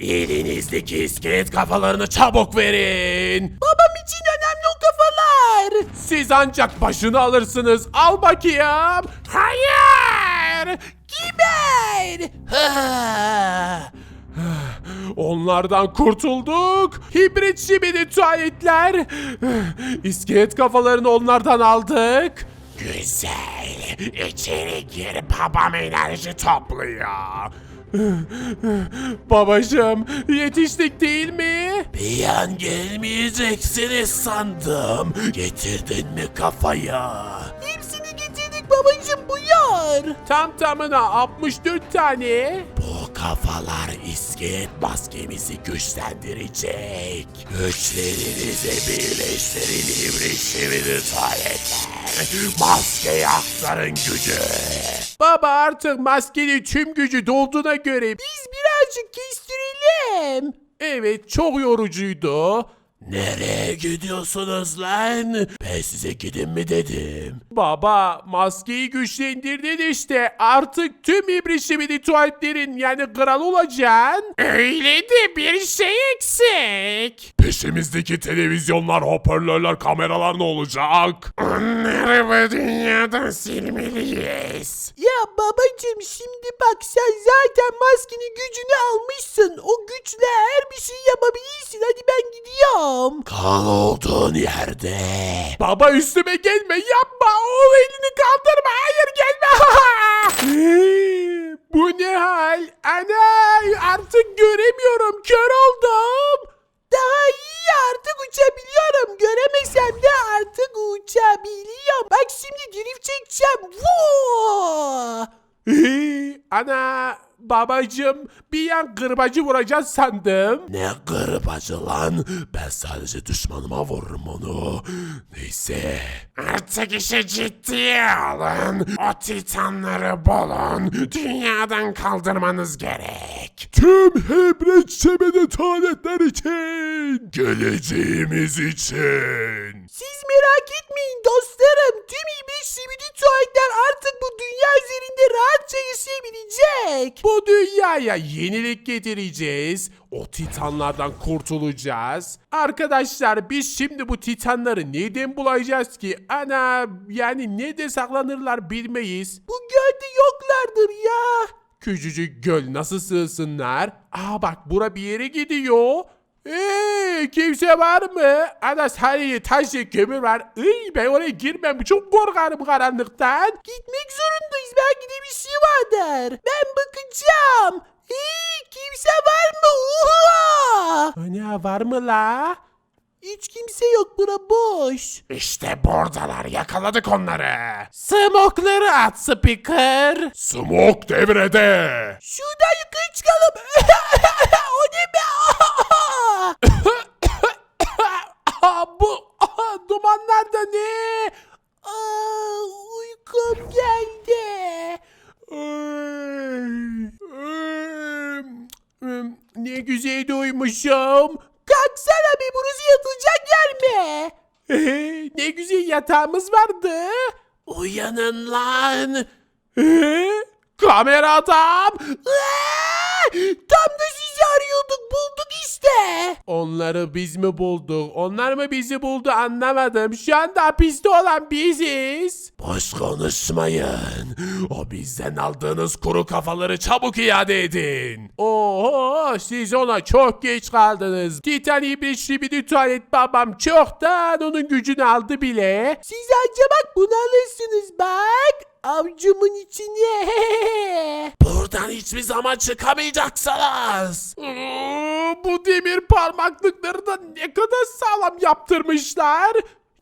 Elinizdeki iskelet kafalarını çabuk verin. Babam için önemli o kafalar. Siz ancak başını alırsınız. Al bakayım. Hayır. Kiber. Onlardan kurtulduk. Hibrit şibidi tuvaletler. İskelet kafalarını onlardan aldık. Güzel. İçeri gir babam enerji topluyor. Babacım yetiştik değil mi? Bir an gelmeyeceksiniz sandım. Getirdin mi kafaya? Hepsini getirdik babacım buyur. Tam tamına 64 tane. Bu kafalar iskelet maskemizi güçlendirecek. Güçlerinizi birleştirin ibrişimini tuvaletler. Maskeyi aktarın gücü. Baba artık maskenin tüm gücü dolduğuna göre Biz birazcık kestirelim. Evet çok yorucuydu. Nereye gidiyorsunuz lan? Ben size gidin mi dedim. Baba maskeyi güçlendirdin işte. Artık tüm ibrişimini tuvaletlerin yani kral olacaksın. Öyle de bir şey eksik. Peşimizdeki televizyonlar, hoparlörler, kameralar ne olacak? Onları bu dünyadan silmeliyiz. Ya babacım şimdi bak sen zaten maskenin gücünü almışsın. O güçle her bir şey yapabilirsin. Hadi ben gidiyorum. Kal olduğun yerde. Baba üstüme gelme yapma. O elini kaldırma. Hayır gelme. Bu ne hal? Ana artık göremiyorum. Kör oldum. Uçabiliyorum. Göremesem de artık uçabiliyorum. Bak şimdi drift çekeceğim. Vuu! Ana babacım bir an kırbacı vuracağız sandım. Ne kırbacı lan? Ben sadece düşmanıma vururum onu. Neyse. Artık işi ciddiye alın. O titanları bulun. Dünyadan kaldırmanız gerek. Tüm hebreç semede tuvaletler için. Geleceğimiz için. Siz merak etmeyin dostlarım. Tüm iblis simidi tuvaletler artık bu dünya üzerinde rahatça yaşayabilecek. Bu dünyaya yenilik getireceğiz. O titanlardan kurtulacağız. Arkadaşlar biz şimdi bu titanları neden bulacağız ki? Ana yani nerede saklanırlar bilmeyiz. Bu gölde yoklardır ya. Küçücük göl nasıl sığsınlar? Aa bak bura bir yere gidiyor. Eee kimse var mı? Ana sadece taş ve kömür var. Iy, ben oraya girmem. Çok korkarım karanlıktan. Gitmek zorundayız. Belki de bir şey vardır. Ben bakacağım. Hey, kimse var mı? Oha! Ana var mı la? Hiç kimse yok. Bura boş. İşte buradalar yakaladık onları. Smokları at speaker. Smok devrede. Şuradan yukarı çıkalım. o ne be? Aa, bu aa, dumanlar da ne? Aa, uykum geldi. Ay, ım, Ne güzel duymuşum. Kalksana be burası yatılacak yer mi? Ne güzel yatağımız vardı. Uyanın lan. Kamera adam. Tam işte. Onları biz mi bulduk? Onlar mı bizi buldu anlamadım. Şu anda hapiste olan biziz. Boş konuşmayın. O bizden aldığınız kuru kafaları çabuk iade edin. Oho siz ona çok geç kaldınız. Titan iblis şibidi tuvalet babam çoktan onun gücünü aldı bile. Siz anca bak bunu alırsınız bak. Avcumun içine. Buradan hiçbir zaman çıkamayacaksınız. Bu demir parmaklıkları da ne kadar sağlam yaptırmışlar.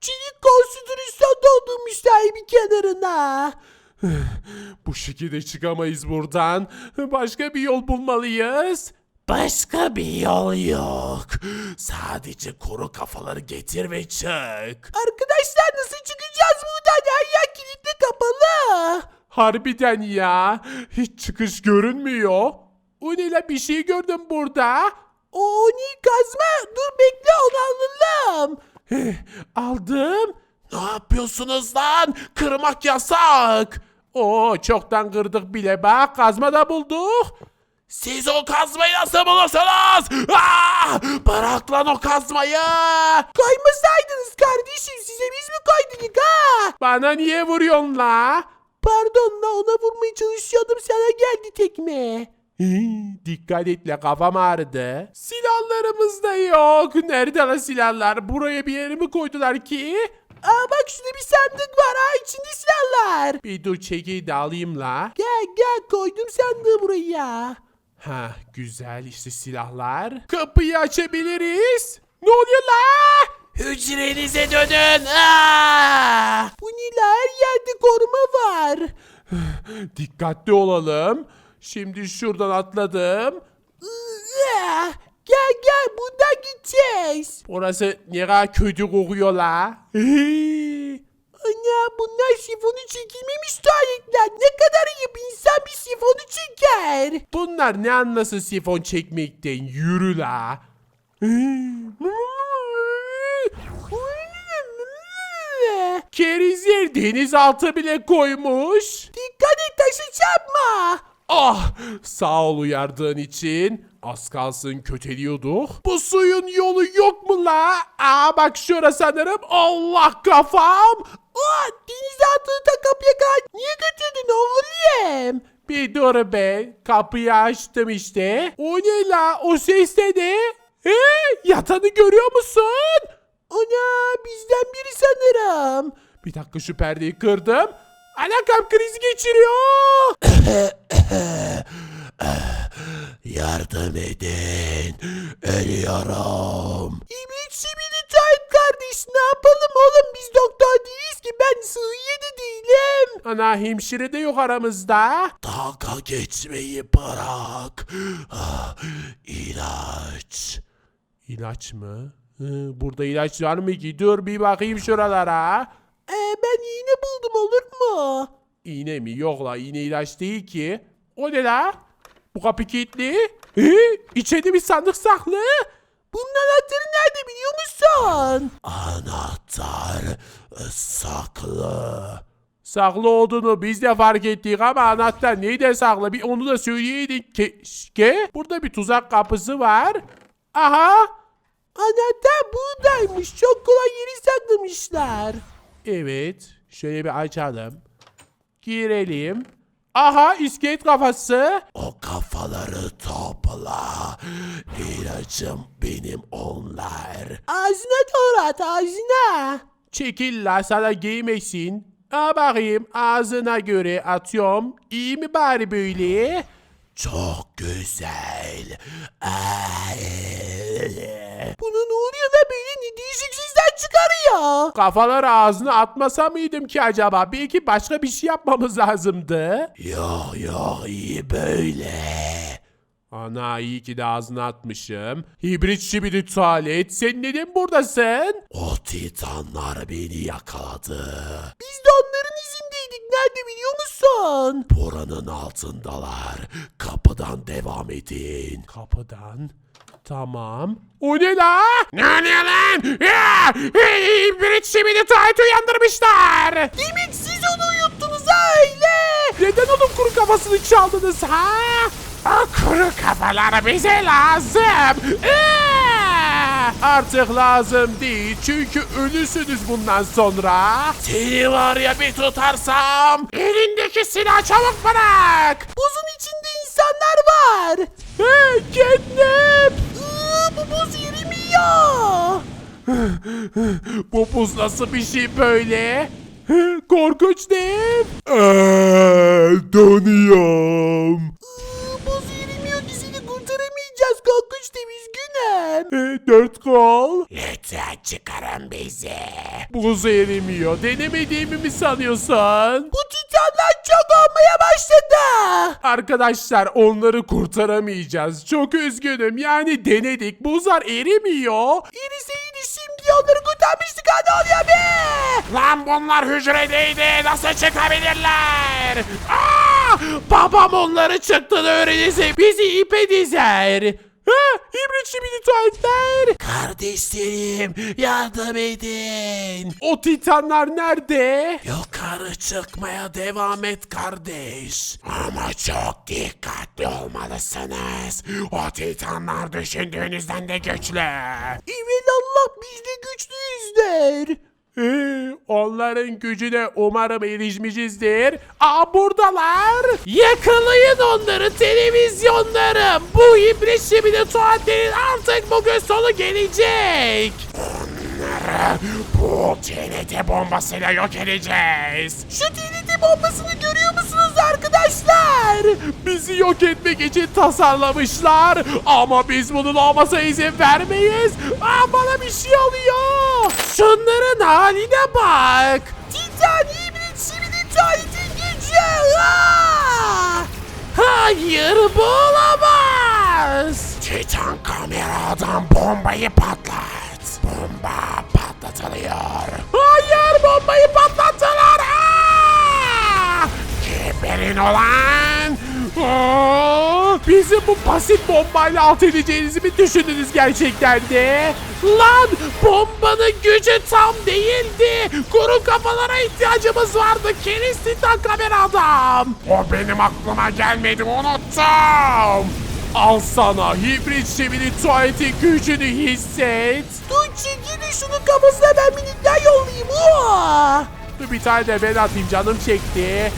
Çelik konstrüksiyon doldurmuşlar bir kenarına. Bu şekilde çıkamayız buradan. Başka bir yol bulmalıyız. Başka bir yol yok. Sadece kuru kafaları getir ve çık. Arkadaşlar nasıl çıkacağız buradan? Her yer kilitli kapalı. Harbiden ya. Hiç çıkış görünmüyor. O ne la bir şey gördüm burada. O ne kazma? Dur bekle onu alalım. Heh, aldım. Ne yapıyorsunuz lan? Kırmak yasak. Oo çoktan kırdık bile bak kazma da bulduk. Siz o kazmayı nasıl bulursunuz? Aa! Bırak lan o kazmayı. Koymasaydınız kardeşim size biz mi koyduk ha? Bana niye vuruyorsun la? Pardon la ona vurmaya çalışıyordum sana geldi tekme. Dikkat et la kafam ağrıdı. Silahlarımız da yok. Nerede la silahlar? Buraya bir yere mi koydular ki? Aa bak şurada bir sandık var ha içinde silahlar. Bir dur çekiyi de alayım la. Gel gel koydum sandığı buraya. Ha güzel işte silahlar. Kapıyı açabiliriz. Ne oluyor la? Hücrenize dönün. Aa! Bu ne la her yerde koruma var. Dikkatli olalım. Şimdi şuradan atladım. Gel gel buradan gideceğiz. Burası ne kadar kötü kokuyor la. Ana bunlar sifonu çekilmemiş tuvaletler. Ne kadar ayıp insan bir sifonu çeker. Bunlar ne anlasın sifon çekmekten yürü la. Kerizler denizaltı bile koymuş. Dikkat et taşı çarpma. Ah sağ ol uyardığın için. Az kalsın köteliyorduk. Bu suyun yolu yok mu la? Aa bak şurası sanırım. Allah kafam. Aa, denizaltını da kapıya kaç. Niye götürdün oğlum? Bir dur be. Kapıyı açtım işte. O ne la? O ses de ne? He? Yatanı görüyor musun? Ana bizden biri sanırım. Bir dakika şu perdeyi kırdım. Ana kalp krizi geçiriyor. Yardım edin. Ölüyorum. İbrit şimdi tuvalet kardeş ne yapalım oğlum biz doktor değiliz ki ben sığıye de değilim. Ana hemşire de yok aramızda. Dalga geçmeyi bırak. Ah, İlaç. İlaç mı? Hı, Burada ilaç var mı ki? Dur bir bakayım şuralara. Ee, ben iğne buldum olur mu? İğne mi? Yok la iğne ilaç değil ki. O ne la? Bu kapı kilitli. Ee, içeride bir sandık saklı. Bunun anahtarı nerede biliyor musun? Anahtar saklı. Saklı olduğunu biz de fark ettik ama anahtar neyde saklı? Bir onu da söyleyeydik keşke. Burada bir tuzak kapısı var. Aha. Anahtar buradaymış. Çok kolay yeri saklamışlar. Evet. Şöyle bir açalım. Girelim. Aha iskelet kafası. O kafaları topla. İlacım benim onlar. Ağzına doğru at ağzına. Çekil la sana giymesin. A bakayım ağzına göre atıyorum. İyi mi bari böyle? Çok güzel. Buna ne oluyor da ne değişik sesler çıkarıyor. Kafaları ağzına atmasa mıydım ki acaba? Belki başka bir şey yapmamız lazımdı. Yok yok iyi böyle. Ana iyi ki de ağzına atmışım. Hibrit şibidi tuvalet. Sen neden buradasın? O titanlar beni yakaladı. Biz de izindeydik. Nerede biliyor musun? Buranın altındalar. Kapıdan devam edin. Kapıdan? Tamam. O ne la? Ne oluyor lan? Ya! Hibrit şibidi tuvalet uyandırmışlar. Demek siz onu uyuttunuz öyle. Neden onun kuru kafasını çaldınız ha? O kuru kafalar bize lazım. Ee! Artık lazım değil çünkü ölüsünüz bundan sonra. Seni var ya bir tutarsam elindeki silah çabuk bırak. Buzun içinde insanlar var. Hey Catnap! Bu buz erimiyor. Bu buz nasıl bir şey böyle? Korkunç değil. donuyorum. Iı, Korkunç da üzgünüm. Dört kol. Lütfen çıkarın bizi. Buz erimiyor. Denemediğimi mi sanıyorsun? Bu titanlar çok olmaya başladı. Arkadaşlar onları kurtaramayacağız. Çok üzgünüm. Yani denedik. Buzlar erimiyor. Eriseydi şimdi onları kurtarmıştık. Ha ne oluyor be? Lan bunlar hücredeydi. Nasıl çıkabilirler? Aa! Babam onları çıktığını öğrenirse bizi ipe dizer. Ha, hibrit şibidi tuvaletler. Kardeşlerim yardım edin. O titanlar nerede? Yukarı çıkmaya devam et kardeş. Ama çok dikkatli olmalısınız. O titanlar düşündüğünüzden de güçlü. Evet Allah biz de güçlüyüzdür. Ee, onların gücüne umarım erişmişizdir. Aa buradalar. Yakalayın onları televizyonlarım. Bu hibrit şibidi tuvaletlerin artık bugün sonu gelecek. Onları bu TNT bombasıyla yok edeceğiz. Şu TNT bombasını görüyor musunuz arkadaşlar? Bizi yok etmek için tasarlamışlar. Ama biz bunun olmasa izin vermeyiz. Aa bana bir şey oluyor. Şunların haline bak. Titan hibrit şimdi tuvaletin gücü. Aa! Hayır bu olamaz. Titan kameradan bombayı patlat. Bomba patlatılıyor. Hayır bombayı patlattılar. Aa! Geberin olan. Aa! Bizi bu basit bombayla alt edeceğinizi mi düşündünüz gerçekten de? Lan bombanın gücü tam değildi. Kuru kafalara ihtiyacımız vardı. Keriz Titan kamera adam. O benim aklıma gelmedi unuttum. Al sana hibrit şemili tuvaletin gücünü hisset. Dur çekilin şunun kafasına ben minikler yollayayım. Aa! Dur bir tane de ben atayım canım çekti.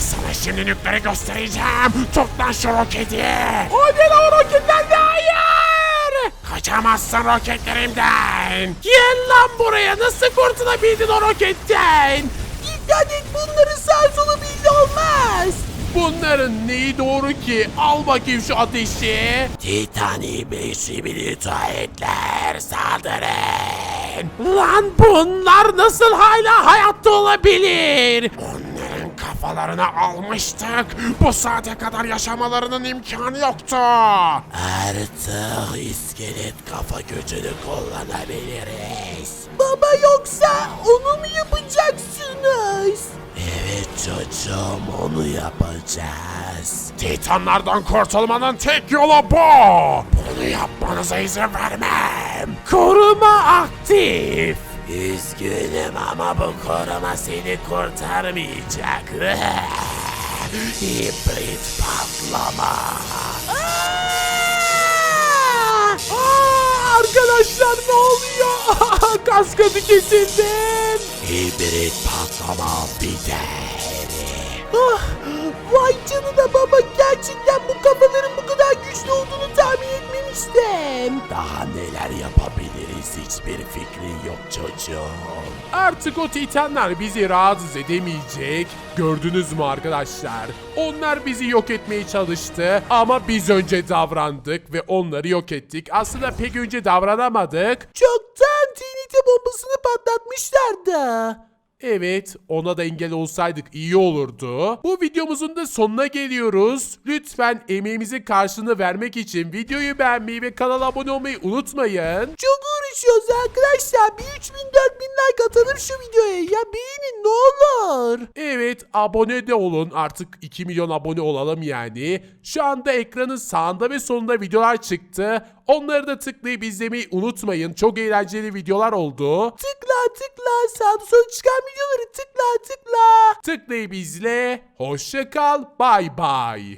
Sana şimdi nükleri göstereceğim. Tut lan şu roketi. Hadi lan o roketler de hayır. Kaçamazsın roketlerimden. Gel lan buraya nasıl kurtulabildin o roketten? Dikkat et bunları sağ sola bildi olmaz. Bunların neyi doğru ki? Al bakayım şu ateşi. Titani beşimili tuvaletler saldırın. Lan bunlar nasıl hala hayatta olabilir? Onların kafalarını almıştık. Bu saate kadar yaşamalarının imkanı yoktu. Artık iskelet kafa gücünü kullanabiliriz. Baba yoksa onu mu yapacaksınız? Evet çocuğum onu yapacağız. Titanlardan kurtulmanın tek yolu bu. Bunu yapmanıza izin vermem. Koruma aktif. Üzgünüm ama bu koruma seni kurtarmayacak. Hibrit patlama. Aa, arkadaşlar ne oluyor? Kaskatı kesildim. Hibrit patlama biter. Ah, vay canına baba gerçekten bu kafaların bu kadar güçlü olduğunu tahmin etmemiştim. Daha neler yapabiliriz hiçbir fikrin yok çocuğum. Artık o titanlar bizi rahatsız edemeyecek. Gördünüz mü arkadaşlar? Onlar bizi yok etmeye çalıştı ama biz önce davrandık ve onları yok ettik. Aslında pek önce davranamadık. Çoktan TNT bombasını patlatmışlardı. Evet, ona da engel olsaydık iyi olurdu. Bu videomuzun da sonuna geliyoruz. Lütfen emeğimizin karşılığını vermek için videoyu beğenmeyi ve kanala abone olmayı unutmayın. Çok uğraşıyoruz arkadaşlar. Bir 3000 4000 like atalım şu videoya. Ya beğenin ne olur. Evet, abone de olun. Artık 2 milyon abone olalım yani. Şu anda ekranın sağında ve solunda videolar çıktı. Onları da tıklayıp izlemeyi unutmayın. Çok eğlenceli videolar oldu. Tıkla tıkla sağ sol çıkan videoları tıkla tıkla. Tıklayıp izle. Hoşça kal. Bay bay.